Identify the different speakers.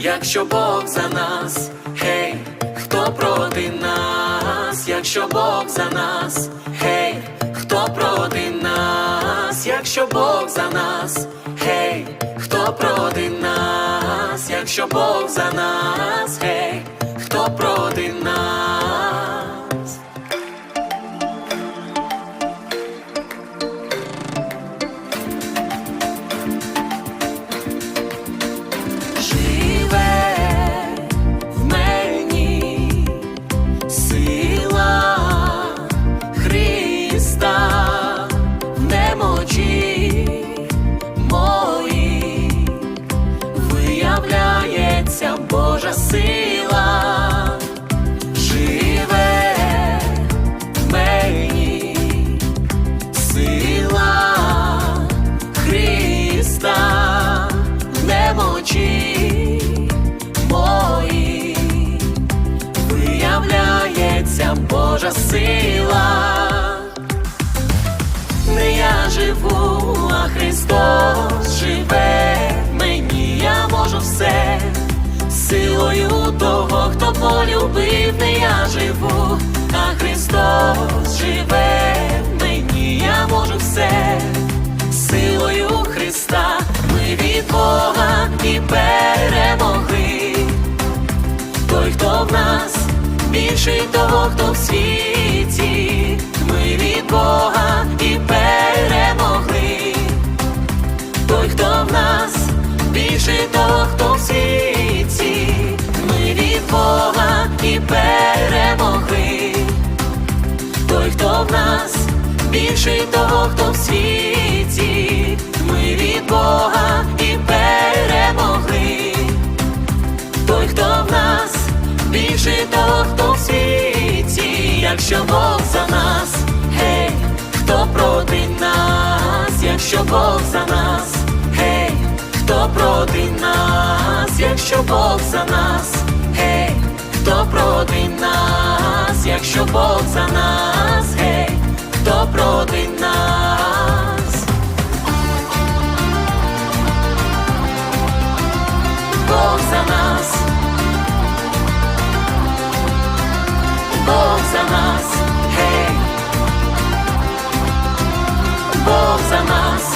Speaker 1: якщо Бог за нас, гей, хто проти нас, якщо Бог за нас, гей, хто проти нас, якщо Бог за нас, гей, хто проти нас, якщо Бог за нас, гей, сила, живе в мені сила Христа немочі мої виявляється Божа сила. Того, хто полюбив, не я живу, а Христос живе в мені, я можу все силою Христа. Ми від Бога і перемогли. Той, хто в нас більший того, хто в світі, ми від Бога і більший того, хто в світі, ми від Бога і перемогли. Той, хто в нас більший того, хто в світі, якщо Бог за нас, гей, хто проти нас, якщо Бог за нас, гей, хто проти нас, якщо Бог за нас, гей, хто проти нас, якщо Бог за нас, гей, хто нас. Бог за нас. Бог за нас, гей, Бог за нас,